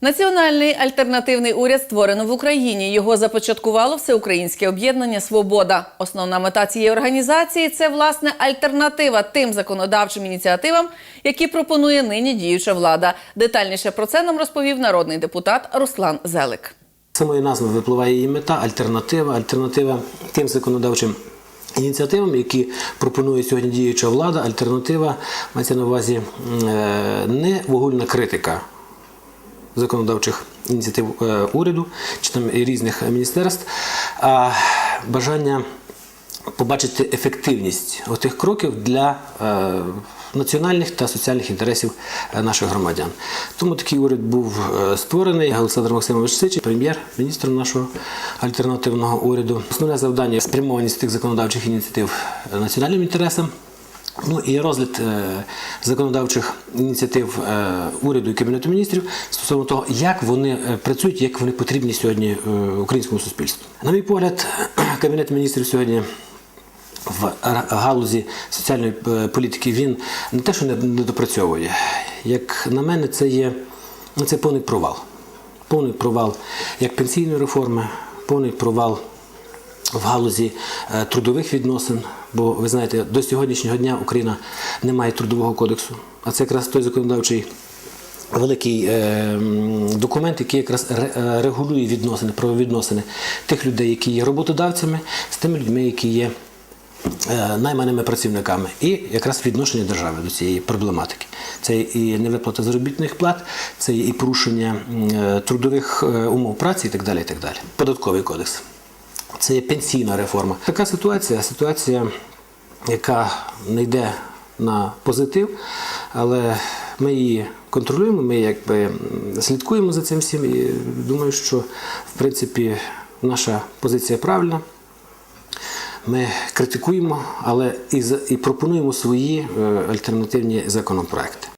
Національний альтернативний уряд створено в Україні. Його започаткувало всеукраїнське об'єднання Свобода. Основна мета цієї організації це власне альтернатива тим законодавчим ініціативам, які пропонує нині діюча влада. Детальніше про це нам розповів народний депутат Руслан Зелик. Самої назви випливає її мета альтернатива. Альтернатива тим законодавчим ініціативам, які пропонує сьогодні діюча влада. Альтернатива мається на увазі е, не вугольна критика законодавчих ініціатив е, уряду чи там і різних міністерств, а бажання побачити ефективність отих кроків для е, національних та соціальних інтересів е, наших громадян. Тому такий уряд був створений. Олександр Максимович Сичі, прем'єр-міністром нашого альтернативного уряду. Основне завдання спрямованість тих законодавчих ініціатив національним інтересам. Ну і розгляд е, законодавчих ініціатив е, уряду і кабінету міністрів стосовно того, як вони е, працюють, як вони потрібні сьогодні українському суспільству. На мій погляд, кабінет міністрів сьогодні. В галузі соціальної політики він не те, що не не допрацьовує. Як на мене, це є ну, це повний провал. Повний провал як пенсійної реформи, повний провал в галузі е, трудових відносин. Бо ви знаєте, до сьогоднішнього дня Україна не має трудового кодексу. А це якраз той законодавчий великий е, документ, який якраз е, регулює відносини, правовідносини тих людей, які є роботодавцями, з тими людьми, які є е, найманими працівниками, і якраз відношення держави до цієї проблематики. Це і невиплата заробітних плат, це і порушення трудових умов праці і так далі. І так далі. Податковий кодекс. Це є пенсійна реформа. Така ситуація, ситуація, яка не йде на позитив, але ми її контролюємо, ми якби слідкуємо за цим всім і думаю, що в принципі наша позиція правильна. Ми критикуємо, але і, і пропонуємо свої е, альтернативні законопроекти.